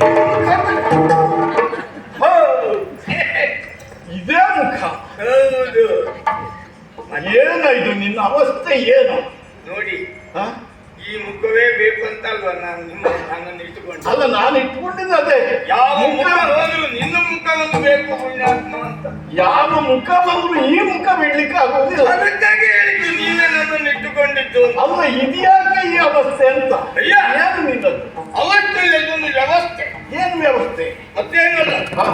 ಇದೇ ಮುಖ ಹೌದು. ಏನಾಯ್ತು ನಿನ್ನ ಅವಸ್ಥೆ ಏನು? ನೋಡಿ ಹ? ಈ ಮುಖವೇ ಬೇಕು ಅಂತ ಅಲ್ವಾ ನಾನು ನಿಮ್ಮ ನನ್ನನ್ನು ಇಟ್ಟುಕೊಂಡು? ಅಲ್ಲ ನಾನು ಇಟ್ಕೊಂಡಿದ್ದೆ ಅದೇ. ಯಾವ ಮುಖ ಮುಖ ಹೋದ್ರು ನಿನ್ನ ಮುಖ ಒಂದು ಬೇಕು ಪುಣ್ಯಾತ್ಮ ಅಂತ. ಯಾವ ಮುಖ ಬಂದ್ರು ಈ ಮುಖ ಬಿಡ್ಲಿಕ್ಕೆ ಆಗೋದಿಲ್ಲ. ಅದಕ್ಕಾಗಿ ಹೇಳಿದ್ದು ನೀವೇ ನನ್ನನ್ನು ಇಟ್ಟುಕೊಂಡಿದ್ದು ಅಂತ. ಅಲ್ಲ ಇದ್ಯಾಕೆ ಈ ಅವಸ್ಥೆ ಅಂತ? ಅಯ್ಯ! ಏನು ನಿನ್ನದು ಅವಸ್ಥೆ ಇದೊಂದು ವ್ಯವಸ್ಥೆ ಏನು ವ್ಯವಸ್ಥೆ ಮತ್ತೇನಲ್ಲ ಹಾ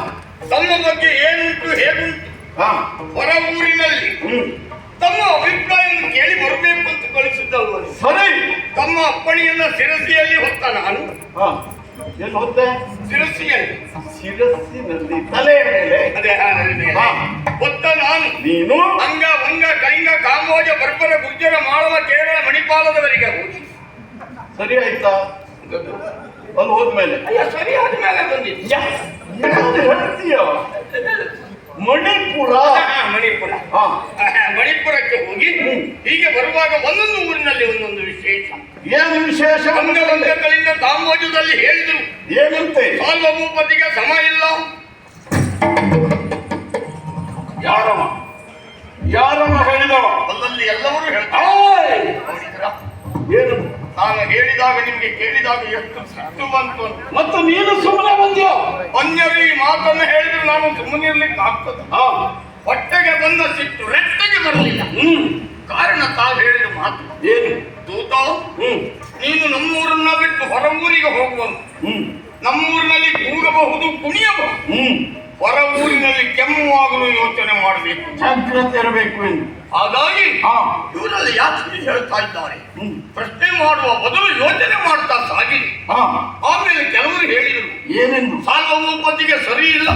ತಮ್ಮ ಬಗ್ಗೆ ಏನುಂಟು ಹೇಗುಂಟು ಹಾ ಹೊರ ಊರಿನಲ್ಲಿ ಹ್ಮ್ ತಮ್ಮ ಅಭಿಪ್ರಾಯವನ್ನು ಕೇಳಿ ಬರಬೇಕು ಅಂತ ಕಳಿಸಿದ್ದಲ್ವ ನೀವು? ಸರಿ ತಮ್ಮ ಅಪ್ಪಣೆಯನ್ನ ಶಿರಸಿಯಲ್ಲಿ ಹೊತ್ತ ನಾನು. ಹಾ ಏನು ಹೊತ್ತೆ? ಶಿರಸಿಯಲ್ಲಿ. ಶಿರಸ್ಸಿನಲ್ಲಿ ತಲೆ ಮೇಲೆ. ಅದೇ ಆ ಹಾ. ಹೊತ್ತ ನಾನು. ನೀನು? ಅಂಗ ಭಂಗ ಕೈಂಗ ಕಾಂಬೋಜ ಬರ್ಬರ ಗುರ್ಜರ ಮಾಳವ ಕೇರಳ ಮಣಿಪಾಲದವರಿಗೆ ಹೋಗಿ. ಸರಿ ಆಯ್ತಾ? ಅಲ್ಲಿ ಹೋದ್ಮೇಲೆ. ಅಯ್ಯ ಸರಿಯಾದ ಮೇಲೆ ಬಂದಿದ್ದು. ಹೇಳ್ತೀಯ? ಮಣಿಪುರ. ಮಣಿಪುರ. ಮಣಿಪುರಕ್ಕೆ ಹೋಗಿ ಹೀಗೆ ಬರುವಾಗ ಒಂದೊಂದು ಊರಿನಲ್ಲಿ ಒಂದೊಂದು ವಿಶೇಷ. ಏನು ವಿಶೇಷ? ಅಂಗಲಂಗಗಳಿಂದ ದಾಮೋಜದಲ್ಲಿ ಹೇಳಿದ್ರು. ಹೇಳಿದರು ಏನಂತೆ? ಸಾಲ್ವಭೂಪತಿಗೆ ಸಮ ಇಲ್ಲ. ನಿಮ್ಗೆ ಕೇಳಿದಾಗ ಎಷ್ಟು ಸಿಟ್ಟು ಬಂತು ಮತ್ತು ನೀನು ಸುಮ್ಮನೆ ಬಂದ್ಯೋ? ಅನ್ಯರು ಈ ಮಾತನ್ನು ಹೇಳಿದ್ರು ನಾನು ಸುಮ್ಮನಿರ್ಲಿಕ್ಕೆ ಆಗ್ತದೆ. ಹಾ. ಹೊಟ್ಟೆಗೆ ಬಂದ ಸಿಟ್ಟು ರೆಟ್ಟಗೆ ಬರಲಿಲ್ಲ. ಹ್ಮ್. ಕಾರಣ ತಾವು ಹೇಳಿದ ಮಾತು. ಏನು? ದೂತ ನೀನು ನಮ್ಮೂರನ್ನ ಬಿಟ್ಟು ಹೊರ ಊರಿಗೆ ಹೋಗುವಂತ. ಹ್ಮ್. ನಮ್ಮೂರಿನಲ್ಲಿ ಕೂಗಬಹುದು ಕುಣಿಯಬಹುದು. ಹ್ಮ್. ಹೊರ ಊರಿನಲ್ಲಿ ಕೆಮ್ಮುವಾಗಲು ಯೋಚನೆ ಮಾಡಬೇಕು. ಜಾಗ್ರತೆ ಇರಬೇಕು ಎಂದು. ಹಾಗಾಗಿ ಇವರಲ್ಲಿ ಯಾತ್ರಿ ಹೇಳ್ತಾ ಇದ್ದಾರೆ? ಪ್ರಶ್ನೆ ಮಾಡುವ ಬದಲು ಯೋಚನೆ ಮಾಡ್ತಾ ಸಾಗಿ. ಆಮೇಲೆ ಕೆಲವರು ಹೇಳಿದರು. ಏನೆಂದು? ಸಾಲ್ವಭೂಪತಿಗೆ ಸರಿ ಇಲ್ಲ.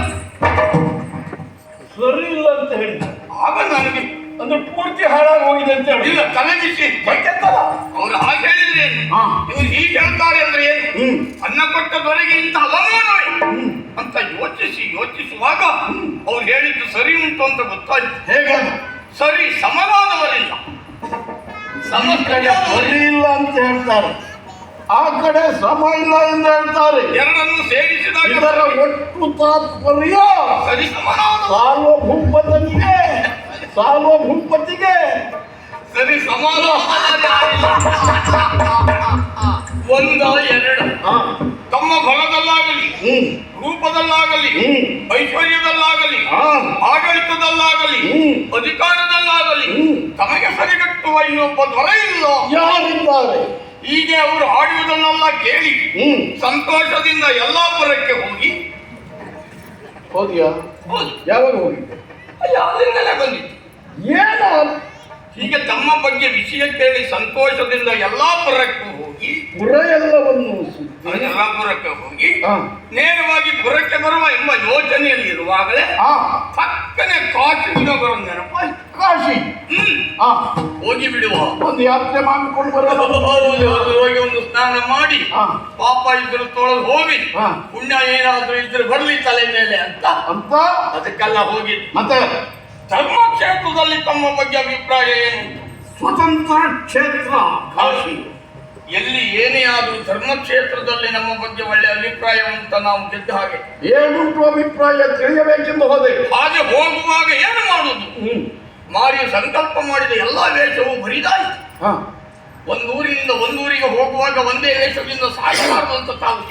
ಸರಿ ಇಲ್ಲ ಅಂತ ಹೇಳಿದ್ದಾರೆ. ಆಗ ನನಗೆ ಅಂದ್ರೆ ಪೂರ್ತಿ ಹಾಳಾಗಿ ಹೋಗಿದೆ ಅಂತ ಹೇಳಿ ಇಲ್ಲ ತಲೆಬಿಸಿ ಅವ್ರು ಹಾಗೆ ಹೇಳಿದ್ರೆ. ಇವ್ರು ಹೀಗೆ ಹೇಳ್ತಾರೆ ಅಂದ್ರೆ ಏನು? ಅನ್ನ ಕೊಟ್ಟ ದೊರೆಗೆ ಇಂಥ ಹ್ಮ್. ಅಂತ ಯೋಚಿಸಿ ಯೋಚಿಸುವಾಗ ಅವ್ರು ಹೇಳಿದ್ದು ಸರಿ ಉಂಟು ಅಂತ ಗೊತ್ತಾಯ್ತು. ಹೇಗೆ ಸರಿ ಸಮನಾದವರಿಲ್ಲ ಸಮ ಸರಿ ಇಲ್ಲ ಅಂತ ಹೇಳ್ತಾರೆ. ಆ ಕಡೆ ಸಮ ಇಲ್ಲ ಎಂದು ಹೇಳ್ತಾರೆ. ಎರಡನ್ನು ಸೇರಿಸಿದಾಗ ಇದರ ಒಟ್ಟು ತಾತ್ಪರ್ಯ ಸರಿ ಸಮಾನಾದ ಸಾರ್ವಭೂಪತಿಗೆ ಸಾರ್ವಭೂಪತಿಗೆ ಸರಿ ಸಮಾನ ಒಂದ ಎರಡು. ತಮ್ಮ ಫಲದಲ್ಲಾಗಲಿ ಹ್ಮ್. ಐಶ್ವರ್ಯದಲ್ಲಾಗಲಿ ಆಡಳಿತದಲ್ಲಾಗಲಿ ಅಧಿಕಾರದಲ್ಲಾಗಲಿ ತಮಗೆ ಸರಿಗಟ್ಟುವ ಇನ್ನೊಬ್ಬ ದೊರ ಇಲ್ಲ ಯಾರಿದ್ದಾರೆ? ಹೀಗೆ ಅವರು ಆಡುವುದನ್ನೆಲ್ಲ ಕೇಳಿ ಸಂತೋಷದಿಂದ ಯಲ್ಲಾಪುರಕ್ಕೆ ಹೋಗಿ. ಹೋದ್ಯಾ? ಯಾವಾಗ ಹೋಗಿದ್ದೆ? ಯಾವ್ದಿಂದಲೇ ಬಂದಿತ್ತು ಏನ? ಹೀಗೆ ತಮ್ಮ ಬಗ್ಗೆ ವಿಷಯ ಕೇಳಿ ಸಂತೋಷದಿಂದ ಯಲ್ಲಾಪುರಕ್ಕೆ ಹೋಗಿ ಪುರ ಎಲ್ಲವನ್ನು ಯಲ್ಲಾಪುರಕ್ಕೆ ಹೋಗಿ ನೇರವಾಗಿ ಪುರಕ್ಕೆ ಬರುವ ಎಂಬ ಯೋಚನೆಯಲ್ಲಿ ಇರುವಾಗಲೇ ಪಕ್ಕನೆ ಕಾಶಿಯಿಂದ ಬರೋ ನೆನಪಾಯ್ತು. ಕಾಶಿ. ಹೋಗಿ ಬಿಡುವ. ಒಂದು ಯಾತ್ರೆ ಮಾಡಿಕೊಂಡು ಹೋಗಿ ಒಂದು ಸ್ನಾನ ಮಾಡಿ ಹಾ. ಪಾಪ ಇದ್ರು ತೊಳೆದು ಹೋಗಿ ಹಾ. ಪುಣ್ಯ ಏನಾದ್ರೂ ಇದ್ರೆ ಬರ್ಲಿ ತಲೆ ಮೇಲೆ ಅಂತ. ಅಂತ? ಅದಕ್ಕೆಲ್ಲ ಹೋಗಿ. ಮತ್ತೆ? ಧರ್ಮಕ್ಷೇತ್ರದಲ್ಲಿ ತಮ್ಮ ಬಗ್ಗೆ ಅಭಿಪ್ರಾಯ ಏನು? ಸ್ವತಂತ್ರ ಕ್ಷೇತ್ರ ಕಾಶಿ ಎಲ್ಲಿ ಏನೇ ಆದರೂ ಧರ್ಮ ಕ್ಷೇತ್ರದಲ್ಲಿ ನಮ್ಮ ಬಗ್ಗೆ ಒಳ್ಳೆ ಅಭಿಪ್ರಾಯ ಅಂತ ನಾವು ಗೆದ್ದ ಹಾಗೆ. ಏನುಂಟು ಅಭಿಪ್ರಾಯ ತಿಳಿಯಬೇಕೆಂದು ಹೋದೆ. ಹಾಗೆ ಹೋಗುವಾಗ ಏನು ಮಾಡುದು? ಮಾರಿ ಸಂಕಲ್ಪ ಮಾಡಿದ ಎಲ್ಲ ವೇಷವು ಬರಿದಾಯಿತು. ಹಾ. ಒಂದೂರಿನಿಂದ ಒಂದೂರಿಗೆ ಹೋಗುವಾಗ ಒಂದೇ ವೇಷದಿಂದ ಸಾಗಬಾರದು ಅಂತ ತಾವು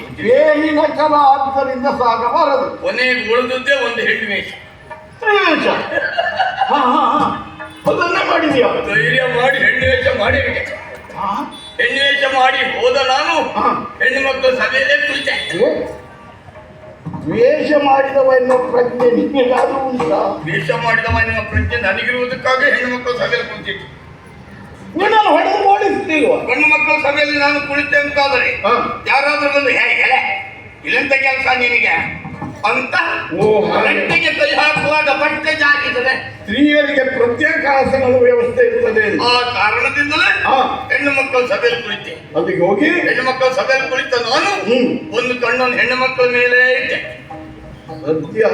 ಕಲ ಆದ್ದರಿಂದ ಸಾಗಬಾರದು. ಕೊನೆಗೆ ಉಳಿದದ್ದೇ ಒಂದು ಹೆಣ್ಣು ವೇಷ. ತ್ರಿವೇಷ ಹಾ ಹಾ ಹಾ. ಅದನ್ನೇ ಮಾಡಿದ್ಯಾ? ಧೈರ್ಯ ಮಾಡಿ ಹೆಣ್ಣು ವೇಷ ಮಾಡಿಬಿಟ್ಟೆ ಹಾ? ಹೆಣ್ಣು ವೇಷ ಮಾಡಿ ಹೋದ ನಾನು ಹಾ. ಹೆಣ್ಣು ಮಕ್ಕಳು ಸಭೆಯಲ್ಲೇ ಕುಳಿತೆ. ಏ? ದ್ವೇಷ ಮಾಡಿದವ ಎನ್ನುವ ಪ್ರಜ್ಞೆ ನಿಮಗಾದ್ರೂ ಉಂಟಾ? ವೇಷ ಮಾಡಿದವ ನಿಮ್ಮ ಪ್ರಜ್ಞೆ ನನಗಿರುವುದಕ್ಕಾಗಿ ಹೆಣ್ಣು ಮಕ್ಕಳು ಸಭೆಯಲ್ಲಿ ಕುಳಿತಿತ್ತು ನಿನ್ನನ್ನು ಹೊಡೆದು ಓಡಿಸ್ತೀವ ಗಂಡು ಮಕ್ಕಳ ಸಭೆಯಲ್ಲಿ ನಾನು ಕುಳಿತೆ ಅಂತಾದರೆ ಹಾ. ಯಾರಾದ್ರೂ ಬಂದು ಹೇ ಎಲೆ ಇಲ್ಲಂತ ಕೆಲಸ ನಿನಗೆ? ಅಂತ ಗಂಟೆಗೆ ಕೈ ಹಾಕುವಾಗ ಬಟ್ಟೆ ಜಾಗಿದರೆ. ಸ್ತ್ರೀಯರಿಗೆ ಪ್ರತ್ಯೇಕ ಆಸನಗಳು ವ್ಯವಸ್ಥೆ ಇರ್ತದೆ. ಆ ಕಾರಣದಿಂದಲೇ ಹೆಣ್ಣು ಮಕ್ಕಳ ಸಭೆಯಲ್ಲಿ ಕುಳಿತೆ. ಅಲ್ಲಿಗೆ ಹೋಗಿ ಹೆಣ್ಣು ಮಕ್ಕಳ ಸಭೆಯಲ್ಲಿ ಕುಳಿತ ನಾನು ಒಂದು ಕಣ್ಣನ್ನು ಹೆಣ್ಣು ಮಕ್ಕಳ ಮೇಲೆ ಇಟ್ಟೆ. ಸದ್ಯ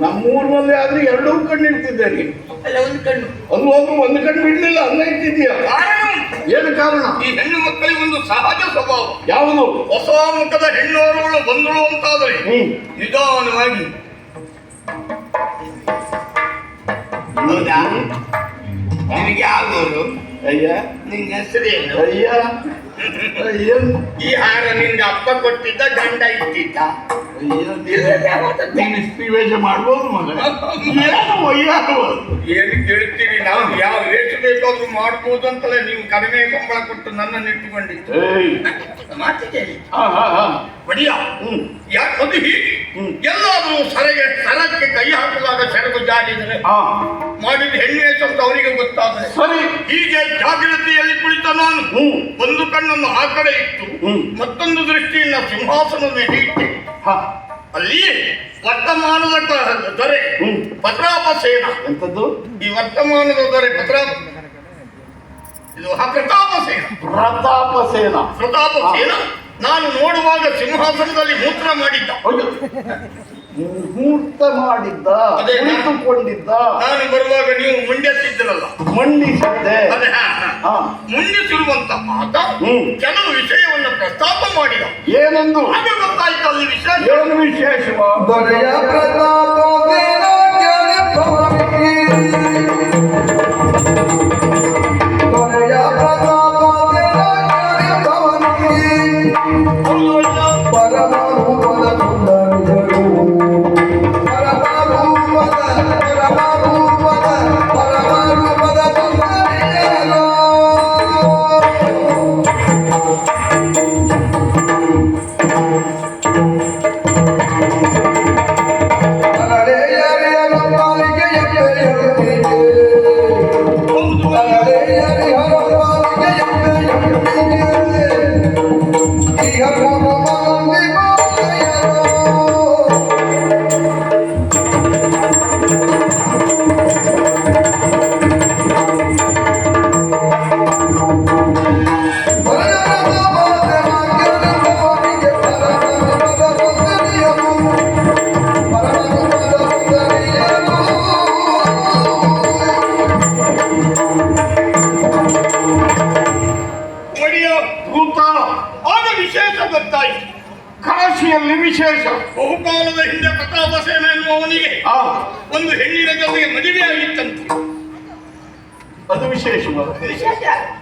ನಮ್ಮೂರಿನಲ್ಲಿ ಆದ್ರೆ ಎರಡೂ ಕಣ್ಣು ಇಡ್ತಿದ್ದೇನೆ ಅಲ್ಲ. ಒಂದು ಕಣ್ಣು. ಅಲ್ಲಿ ಹೋದ್ರು ಒಂದು ಕಣ್ಣು ಬಿಡ್ಲಿಲ್ಲ ಅನ್ನ ಇಟ್ಟಿದ್ಯಾ ಕಾರಣ ಏನು ಕಾರಣ? ಈ ಹೆಣ್ಣು ಮಕ್ಕಳಿಗೆ ಒಂದು ಸಹಜ ಸ್ವಭಾವ. ಯಾವುದು? ಹೊಸ ಮುಖದ ಹೆಣ್ಣೋರುಗಳು ಬಂದಳು ಅಂತಾದ್ರೆ ನಿಧಾನವಾಗಿ. ನಿನಗೆ ಆಗೋರು ಅಯ್ಯ. ನಿನ್ನ ಹೆಸರೇನು? ಅಯ್ಯ. ಈ ಹಾರ ನಿನ್ಗೆ ಅಪ್ಪ ಕೊಟ್ಟಿದ್ದ ಗಂಡ ಇಟ್ಟಿದ್ದ. ಮಾಡ್ಬೋದು ಏನು ಕೇಳ್ತೀವಿ ಕೇಳ್ತೀರಿ ನಾವು? ಯಾವ ರೇಟ್ ಬೇಕಾದ್ರೂ ಮಾಡ್ಬೋದು ಅಂತಲೇ ನೀವು ಕಡಿಮೆ ಸಂಬಳ ಕೊಟ್ಟು ನನ್ನ ನಿಟ್ಟುಕೊಂಡಿತ್ತು ಮಾತಿಗೆ ಹೀಗೆ ಹ್ಮ್. ಎಲ್ಲಾದ್ರೂ ಸರಗೆ ಸರಕ್ಕೆ ಕೈ ಹಾಕುವಾಗ ಸೆರಗು ಜಾರಿದರೆ ಹಾ. ಮಾಡಿದ ಹೆಣ್ಣೆ ಅಂತ ಅವರಿಗೆ ಗೊತ್ತಾದ್ರೆ. ಸರಿ. ಹೀಗೆ ಜಾಗೃತಿಯಲ್ಲಿ ಕುಳಿತ ನಾನು ಒಂದು ಕಣ್ಣನ್ನು ಆ ಕಡೆ ಇಟ್ಟು. ಮತ್ತೊಂದು ದೃಷ್ಟಿಯಿಂದ ಸಿಂಹಾಸನದ ಮೇಲೆ ಇಟ್ಟೆ ಹಾ. ಅಲ್ಲಿ ವರ್ತಮಾನದ ದೊರೆ. ಭದ್ರಾಪ ಸೇನ ಎಂತದ್ದು ಈ ವರ್ತಮಾನದ ದೊರೆ ಭದ್ರಾ ಇದು ಪ್ರತಾಪ ಸೇನ ಪ್ರತಾಪ ಸೇನ ಪ್ರತಾಪ. ಸೇನ ನಾನು ನೋಡುವಾಗ ಸಿಂಹಾಸನದಲ್ಲಿ ಮೂತ್ರ ಮಾಡಿದ್ದ. ಮೂರ್ತ ಮುಹೂರ್ತ ಮಾಡಿದ್ದ ಅದೇ ಕುಳಿತುಕೊಂಡಿದ್ದ. ನಾನು ಬರುವಾಗ ನೀವು ಮುಂಡೆತ್ತಿದ್ರಲ್ಲ ಮಂಡಿಸಿದ್ದೆ ಅದೇ ಹಾ, ಹಾ. ಹಾ. ಮುಂದಿಸಿರುವಂತ ಆತ. ಕೆಲವು ವಿಷಯವನ್ನು ಪ್ರಸ್ತಾಪ ಮಾಡಿದ. ಏನೆಂದು? ಅದು ಗೊತ್ತಾಯ್ತು ಅಲ್ಲಿ ವಿಷಯ ಏನು ದೊರೆಯ ವಿಶೇಷವ?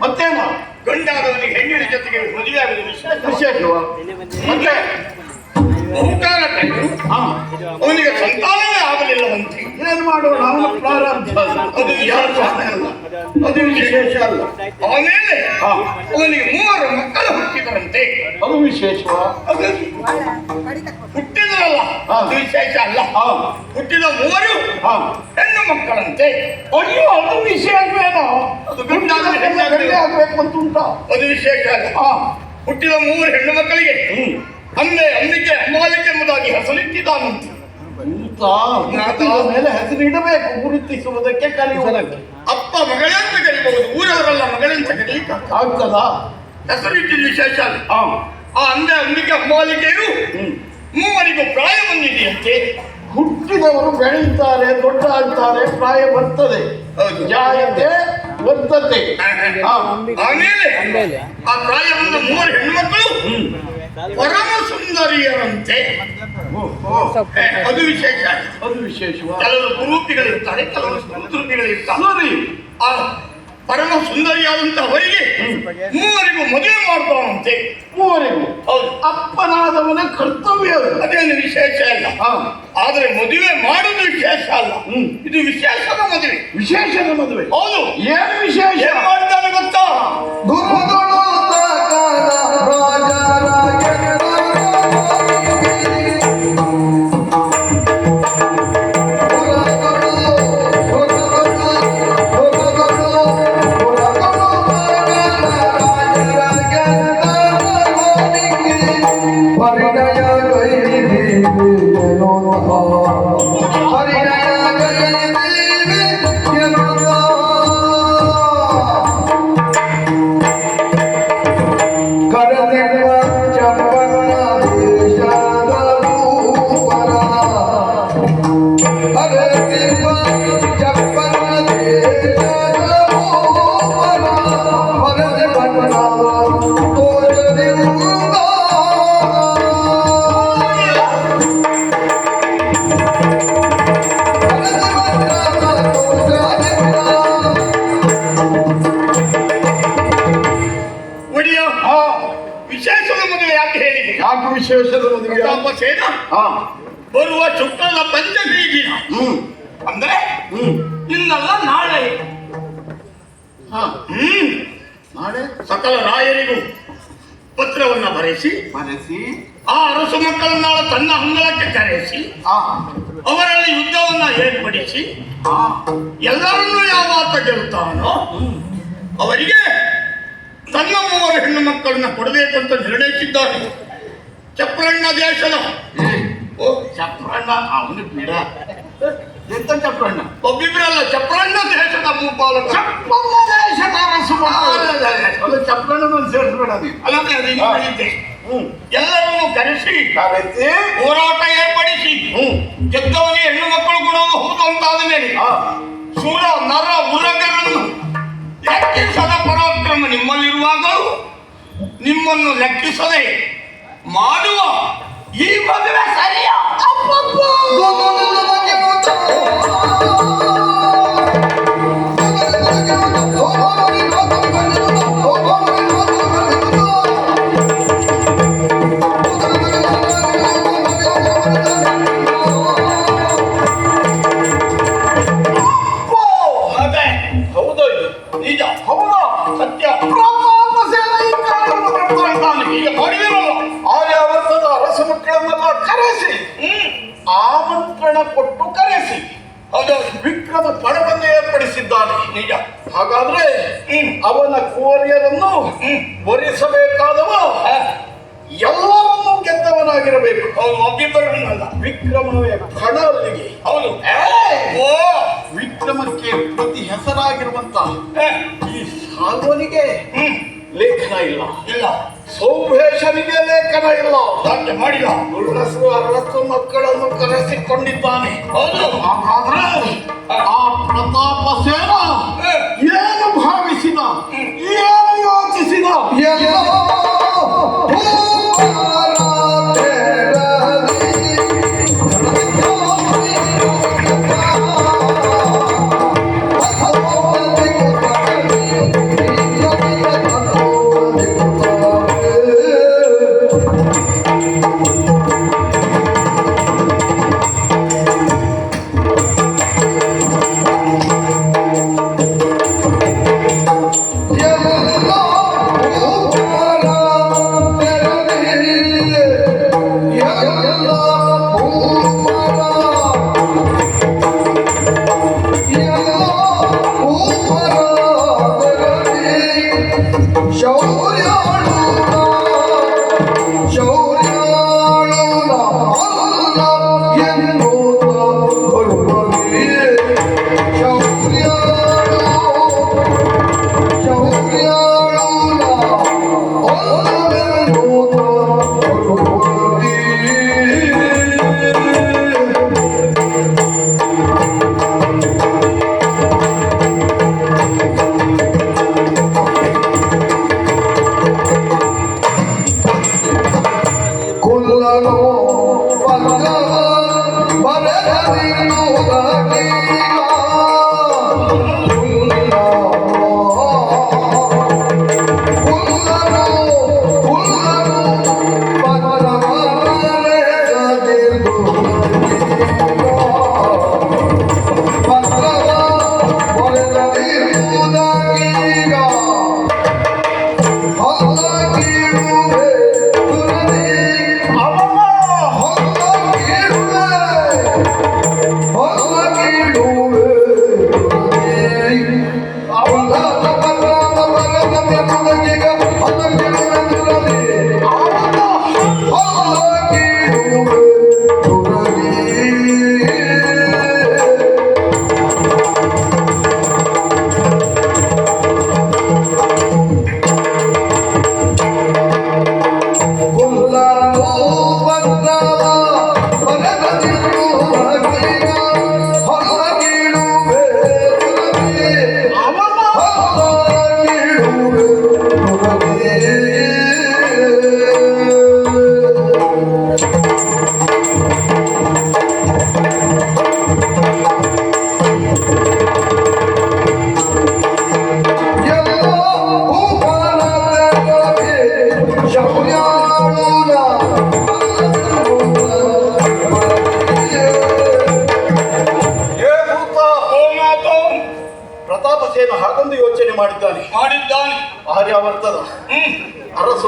ಮತ್ತೇನು? ಗಂಡಾದವನಿಗೆ ಹೆಣ್ಣಿನ ಜೊತೆಗೆ ಮದುವೆಯಾಗುವುದು ವಿಶೇಷ ವಿಶೇಷವ? ಮತ್ತೆ? ಬಹುಕಾಲ ಕಂಡು ಹಾ ಅವನಿಗೆ ಸಂತಾನವೇ ಆಗಲಿಲ್ಲವಂತೆ ಏನ್ ಮಾಡೋಣ ಅವನ ಪ್ರಾರಂಭ. ಅದು ಯಾರು ಅಲ್ಲ. ಅದು ವಿಶೇಷ ಅಲ್ಲ. ಆಮೇಲೆ ಅವನಿಗೆ ಮೂವರು ಮಕ್ಕಳು ಹುಟ್ಟಿದರಂತೆ. ಅದು ವಿಶೇಷವ. ಅದು ವಿಶೇಷ ಅಲ್ಲ. ಹುಟ್ಟಿದ ಮೂವರು ಹೆಣ್ಣು ಮಕ್ಕಳಂತೆ. ಅಯ್ಯೋ ಅದು ವಿಶೇಷವೇನೋ ಅದು ಗಂಡ ಆದ್ರೆ ಗಂಡ ಹೆಣ್ಣಾಗಲಿ. ಆಗ್ಬೇಕು ಅಂತ ಉಂಟಾ ಅದು ವಿಶೇಷ ಅಲ್ಲ. ಹುಟ್ಟಿದ ಮೂವರು ಹೆಣ್ಣು ಮಕ್ಕಳಿಗೆ ಅಂಬೆ ಅಂಬಿಕೆ ಅಮ್ಮಾಲಿಕೆ ಎಂಬುದಾಗಿ ಹೆಸರಿಟ್ಟಿದ್ದಾನಂತೆ ಮೇಲೆ ಹೆಸರಿಡಬೇಕು ಗುರುತಿಸುವುದಕ್ಕೆ ಕಲಿಯುವುದಕ್ಕೆ. ಅಪ್ಪ ಮಗಳೇ ಅಂತ ಕರಿಬಹುದು ಊರವರೆಲ್ಲ ಮಗಳೇ ಅಂತ ಕರೀಲಿಕ್ಕೆ ಆಗ್ತದ? ಹೆಸರಿಟ್ಟಿದ್ದು ವಿಶೇಷ ಅಲ್ಲ. ಆ ಅಂದೆ ಅಂಬಿಕೆ ಅಮ್ಮಾಲಿಕೆಯು ಮೂವರಿಗೂ ಪ್ರಾಯ ಬಂದಿದೆಯಂತೆ ಹುಟ್ಟಿದವರು ಬೆಳೀತಾರೆ ದೊಡ್ಡ ಆಗ್ತಾರೆ ಪ್ರಾಯ ಬರ್ತದೆ ಹೌದು. ಜಾಯತೆ ವರ್ಧತೆ ಹಾ. ಆಮೇಲೆ ಆ ಪ್ರಾಯ ಬಂದ ಮೂವರು ಹೆಣ್ಮಕ್ಕಳು ಹ್ಮ್. ಪರಮ ಸುಂದರಿಯರಂತೆ ಓ, ಓ. ಏ, ಅದು ವಿಶೇಷ ಅದು ವಿಶೇಷವ ಕೆಲವರು ಕುರೂಪಿಗಳಿರ್ತಾರೆ ಕೆಲವರು ಸುಂದರಿಗಳಿರ್ತಾರೆ ಸರಿ ಆ ಪರಮ ಸುಂದರಿಯಾದಂತಹ ಹೊರಗೆ ಮೂವರಿಗೂ ಮದುವೆ ಮಾಡ್ತಾನಂತೆ ಮೂವರಿಗೂ? ಹೌದು. ಅಪ್ಪನಾದವನ ಕರ್ತವ್ಯ ಅದು. ಅದೇನು ವಿಶೇಷ ಅಲ್ಲ. ಆದ್ರೆ ಮದುವೆ ಮಾಡುದು ವಿಶೇಷ ಅಲ್ಲ. ಇದು ವಿಶೇಷದ ಮದುವೆ. ವಿಶೇಷದ ಮದುವೆ. ಹೌದು. ಏನು ವಿಶೇಷ? ಏನು ಮಾಡ್ತಾನೆ ಗೊತ್ತಾ? ಶುಕ್ಲದ ಪಂಚಮಿ ದಿನ ಹ್ಮ್. ಅಂದ್ರೆ? ಹ್ಮ್. ಇನ್ನಲ್ಲ ನಾಳೆ. ಹಾ. ಹ್ಮ್. ನಾಳೆ? ಸಕಲ ರಾಯರಿಗೂ ಪತ್ರವನ್ನ ಬರೆಸಿ ಬರೆಸಿ. ಆ ಅರಸು ಮಕ್ಕಳನ್ನ ತನ್ನ ಅಂಗಳಕ್ಕೆ ಕರೆಸಿ ಅವರಲ್ಲಿ ಯುದ್ಧವನ್ನ ಏರ್ಪಡಿಸಿ ಆ. ಎಲ್ಲರನ್ನೂ ಯಾವಾತ ಗೆಲ್ತಾನೋ ಅವರಿಗೆ ತನ್ನ ಮೂವರು ಹೆಣ್ಣು ಮಕ್ಕಳನ್ನ ಕೊಡಬೇಕಂತ ನಿರ್ಣಯಿಸಿದ್ದಾರೆ ಚಪ್ರಣ್ಣ ದೇಶದ ಓ, ಚಪ್ರಣ್ಣ ಅವನು ಬಿಡ ಎಂತ ಚಪ್ರಣ್ಣ? ಒಬ್ಬಿಬ್ರಲ್ಲ ಚಪ್ರಣ್ಣ ದೇಶದ ಮೂಪಾಲಕ ಚಪ್ಪಣ್ಣ ದೇಶದ ಅರಸು ಮಕ್ಕಳು. ಚಪ್ರಣ್ಣನ ಸೇರಿಸ್ಬೇಡ ಅದು ಎಲ್ಲರನ್ನೂ ಕರೆಸಿ ಕರೆಸಿ. ಹೋರಾಟ ಏರ್ಪಡಿಸಿ ಗೆದ್ದವನಿಗೆ ಹೆಣ್ಣು ಮಕ್ಕಳು ಕೂಡ ಹೌದು ಅಂತಾದ ಮೇಲೆ ಸುರ ನರ ಉರಗರನ್ನು ಲೆಕ್ಕಿಸದ ಪರಾಕ್ರಮ ನಿಮ್ಮಲ್ಲಿರುವಾಗಲೂ ನಿಮ್ಮನ್ನು ಲೆಕ್ಕಿಸದೆ ಮಾಡುವ ಈ ಮದುವೆ ಸರಿಯಾ ನಿಜ ಹಾಗಾದ್ರೆ ಅವನ ಕೋರಿಯರನ್ನು ಆ, ಎಲ್ಲವನ್ನೂ ಗೆದ್ದವನಾಗಿರಬೇಕು. ಅವನು ಒಬ್ಬಿಬ್ಬರನ್ನಲ್ಲ ವಿಕ್ರಮವೇ ಅಲ್ಲಿಗೆ ಹೌದು! ಓ! ವಿಕ್ರಮಕ್ಕೆ ಪ್ರತಿ ಹೆಸರಾಗಿರುವಂತ ಈ ಸಾಲ್ವನಿಗೆ ಲೇಖನ ಇಲ್ಲ. ಇಲ್ಲ. ಸೌಭೇಶನಿಗೆ ಲೇಖನ ಇಲ್ಲ. ದಂಡ ಮಾಡಿಲ್ಲ. ದುರ್ರಸು ಅರಸು ಮಕ್ಕಳನ್ನು ಕರೆಸಿಕೊಂಡಿದ್ದಾನೆ. ಹೌದು. ಹಾಗಾದ್ರೆ ಆ ಪ್ರತಾಪ ಸೇನ ಏನು ಭಾವಿಸಿದ? ಏನು ಯೋಚಿಸಿದ?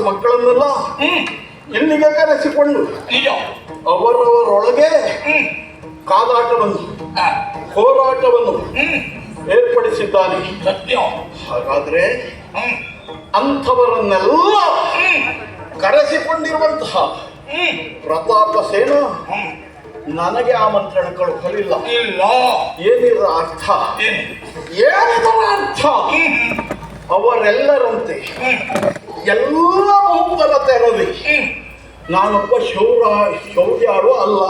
ಮಕ್ಕಳನ್ನೆಲ್ಲ ಇಲ್ಲಿಗೆ ಕರೆಸಿಕೊಂಡು ಅವರವರೊಳಗೆ ಕಾದಾಟವನ್ನು ಹೋರಾಟವನ್ನು ಏರ್ಪಡಿಸಿದ್ದಾನೆ ಸತ್ಯ. ಹಾಗಾದ್ರೆ ಅಂಥವರನ್ನೆಲ್ಲ ಕರೆಸಿಕೊಂಡಿರುವಂತಹ ಪ್ರತಾಪ ಸೇನ ನನಗೆ ಆಮಂತ್ರಣ ಕಳುಹಲಿಲ್ಲ. ಇಲ್ಲ. ಏನಿರ ಅರ್ಥ? ಏನು? ಏನಿದರ ಅರ್ಥ? ಅವರೆಲ್ಲರಂತೆ ಎಲ್ಲ ತೆರದಿ ಹ್ಮ್ ನಾನೊಬ್ಬ ಶೌರ ಶೌರ್ಯಾರು ಅಲ್ಲ.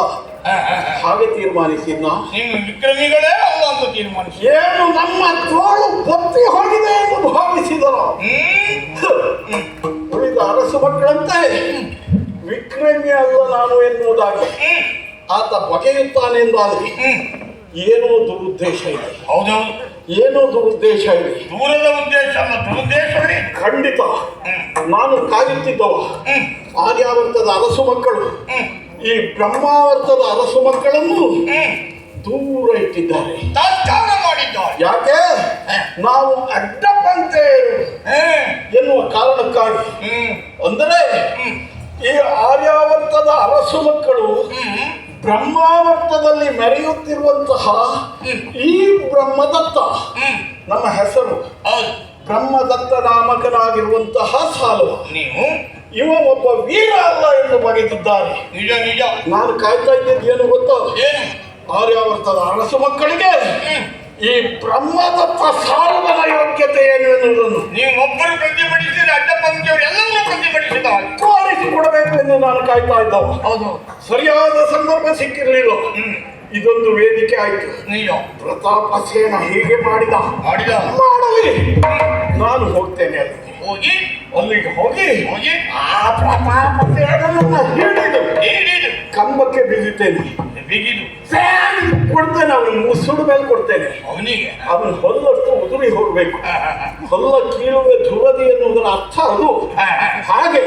ಹಾಗೆ ತೀರ್ಮಾನಿಸಿದ್ನ? ವಿಕ್ರಮಿಗಳೇ ಅಲ್ಲ ಅಂತ ತೀರ್ಮಾನಿಸಿ ಏನು ನಮ್ಮ ತೋಳು ಬತ್ತಿ ಹೋಗಿದೆ ಎಂದು ಭಾವಿಸಿದರು? ಉಳಿದ ಅರಸು ಮಕ್ಕಳಂತೆ ವಿಕ್ರಮಿ ಅಲ್ಲ ನಾನು ಎನ್ನುವುದಾಗಿ ಆತ ಬಗೆಯುತ್ತಾನೆಂದಾದರೆ ಹ್ಮ್. ಏನೋ ದುರುದ್ದೇಶ ಇದೆ. ಹೌದೌದು ಏನೋ ದುರುದ್ದೇಶ ಇದೆ. ದೂರದ ಉದ್ದೇಶ ಅಲ್ಲ ದುರುದ್ದೇಶವೇ ಖಂಡಿತ. ನಾನು ಕಾಯುತ್ತಿದ್ದವ. ಆರ್ಯಾವರ್ತದ ಅರಸು ಮಕ್ಕಳು. ಈ ಬ್ರಹ್ಮಾವರ್ತದ ಅರಸು ಮಕ್ಕಳನ್ನು ದೂರ ಇಟ್ಟಿದ್ದಾರೆ. ಯಾಕೆ? ನಾವು ಹ್ಮ್ ಎನ್ನುವ ಕಾರಣಕ್ಕಾಗಿ ಹ್ಮ್ ಅಂದರೆ ಹ್ಮ್ ಈ ಆರ್ಯಾವರ್ತದ ಅರಸು ಮಕ್ಕಳು ಹ್ಮ್ ಮೆರೆಯುತ್ತಿರುವಂತಹ ಈ ಬ್ರಹ್ಮದತ್ತ ಹ್ಮ್. ನಮ್ಮ ಹೆಸರು ಬ್ರಹ್ಮದತ್ತ ನಾಮಕನಾಗಿರುವಂತಹ ಸಾಲು ನೀವು? ಇವ ಒಬ್ಬ ವೀರ ಅಲ್ಲ ಎಂದು ಬಗೆದಿದ್ದಾರೆ. ನಿಜ ನಿಜ. ನಾನು ಕಾಯ್ತಾ ಇದ್ದೇನೆ ಏನು ಗೊತ್ತಾ? ಏನು? ಆರ್ಯಾವರ್ತದ ಅರಸು ಮಕ್ಕಳಿಗೆ ಈ ಬ್ರಹ್ಮದತ್ತ ಸಾಲುವನ ಯೋಗ್ಯತೆ ಏನು ಎನ್ನುವುದನ್ನು ನೀವು ಒಬ್ಬರು ಪ್ರತಿಭಟಿಸಿದ್ರೆ ಅಡ್ಡ ಪಂಕ್ತಿಯವರು ಎಲ್ಲರೂ ಪ್ರತಿಭಟಿಸಿದ್ದಾರೆ. ತೋರಿಸಿಕೊಡಬೇಕು ಎಂದು ನಾನು ಕಾಯ್ತಾ ಇದ್ದವ. ಹೌದು. ಸರಿಯಾದ ಸಂದರ್ಭ ಸಿಕ್ಕಿರಲಿಲ್ಲ. ಇದೊಂದು ವೇದಿಕೆ ಆಯ್ತು. ನೀನು. ಪ್ರತಾಪ ಸೇನ ಹೇಗೆ ಮಾಡಿದ? ಮಾಡಿದ. ಮಾಡಲಿ. ನಾನು ಹೋಗ್ತೇನೆ ಅಲ್ಲಿಗೆ. ಹೋಗಿ. ಅಲ್ಲಿಗೆ ಹೋಗಿ. ಹೋಗಿ. ಆ ಪ್ರತಾಪ ಹಿಡಿದು ಹೇಳಿದು ಕಂಬಕ್ಕೆ ಬಿದ್ದಿದ್ದೇನೆ. ಬಿಗಿದು. ಫ್ಯಾನ್ ಕೊಡ್ತೇನೆ ಅವನಿಗೆ ಮುಸುಡು ಮೇಲೆ ಕೊಡ್ತೇನೆ. ಅವನಿಗೆ? ಅವನು ಹೊಲ್ಲಷ್ಟು ಉದುರಿ ಹೋಗ್ಬೇಕು. ಹೊಲ್ಲ ಕೀಳುವೆ ಧ್ರುವದಿ ಎನ್ನುವುದರ ಅರ್ಥ ಅದು. ಹಾಗೆ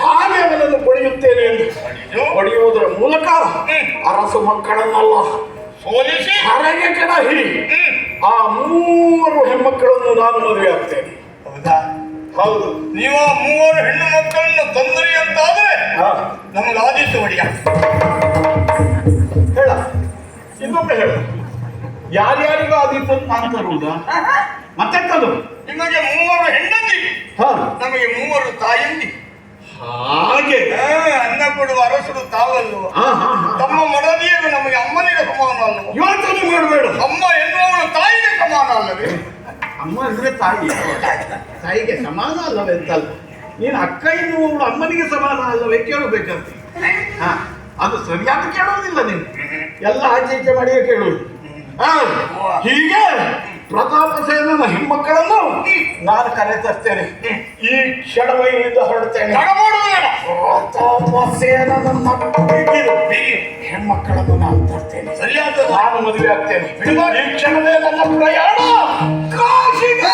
ಹಾಗೆ ಅವನನ್ನು ಪಡೆಯುತ್ತೇನೆ ಎಂದು. ಹೊಡೆಯುವುದರ ಮೂಲಕ ಅರಸು ಮಕ್ಕಳನ್ನಲ್ಲ. ಸೋಲಿಸಿ? ಹೊರಗೆ ಕೆಡ ಹಿಡಿ. ಆ ಮೂವರು ಹೆಣ್ಮಕ್ಕಳನ್ನು ನಾನು ಮದುವೆ ಆಗ್ತೇನೆ. ಹೌದಾ? ಹೌದು. ನೀವು ಆ ಮೂವರು ಹೆಣ್ಣು ಮಕ್ಕಳನ್ನು ತಂದ್ರಿ ಅಂತಾದ್ರೆ ನಮ್ಗೆ ಆದಿತ್ತು ಒಡೆಯ. ಹೇಳ. ಇನ್ನೊಮ್ಮೆ ಹೇಳ. ಯಾರ್ಯಾರಿಗೂ ಆದೀತು ನಾನು ಮತ್ತೆ ಮತ್ತೆಂತದು ನಿಮಗೆ ಮೂವರು ಹೆಂಡತಿ ಹಾ ನಮಗೆ ಮೂವರು ತಾಯಂದಿ ಹಾಗೆ. ಅನ್ನ ಕೊಡುವ ಅರಸರು ತಾವಲ್ಲು? ತಮ್ಮ ಮಡದಿಯರು ನಮಗೆ ಅಮ್ಮನಿಗೆ ಸಮಾನ ಅಲ್ಲ ಯೋಚನೆ ಮಾಡಬೇಡ. ಅಮ್ಮ ಎನ್ನುವವಳು ತಾಯಿಗೆ ಸಮಾನ ಅಲ್ಲವೇ? ಅಮ್ಮ ಅಂದ್ರೆ ತಾಯಿ. ತಾಯಿಗೆ ಸಮಾನ ಅಲ್ಲವೇ ಅಂತಲ್ಲ. ನೀನು ಅಕ್ಕ ಎನ್ನುವವಳು ಅಮ್ಮನಿಗೆ ಸಮಾನ ಅಲ್ಲವೇ? ಕೇಳಬೇಕಂತ ಹಾ. ಅದು ಸರಿಯಾದ ಕೇಳೋದಿಲ್ಲ ನೀವು. ಎಲ್ಲ ಆಚೆ ಈಚೆ ಮಾಡಿಯೇ ಕೇಳುವುದು ಹೀಗೆ ಪ್ರತಾಪ ಸೇನನ ಹೆಣ್ಮಕ್ಕಳನ್ನು ನಾನು ಕರೆ ತರ್ತೇನೆ ಈ ಕ್ಷಣವೈಲಿಂದ ಹೊರಡ್ತೇನೆ. ಪ್ರತಾಪ ಸೇನನ್ನ ಹೆಣ್ಮಕ್ಕಳನ್ನು ನಾನು ತರ್ತೇನೆ. ಸರಿಯಾದ ನಾನು ಮದುವೆ ಆಗ್ತೇನೆ. ಈ ಕ್ಷಣವೇ ನನ್ನ ಪ್ರಯಾಣ. ಕಾಶಿಗೆ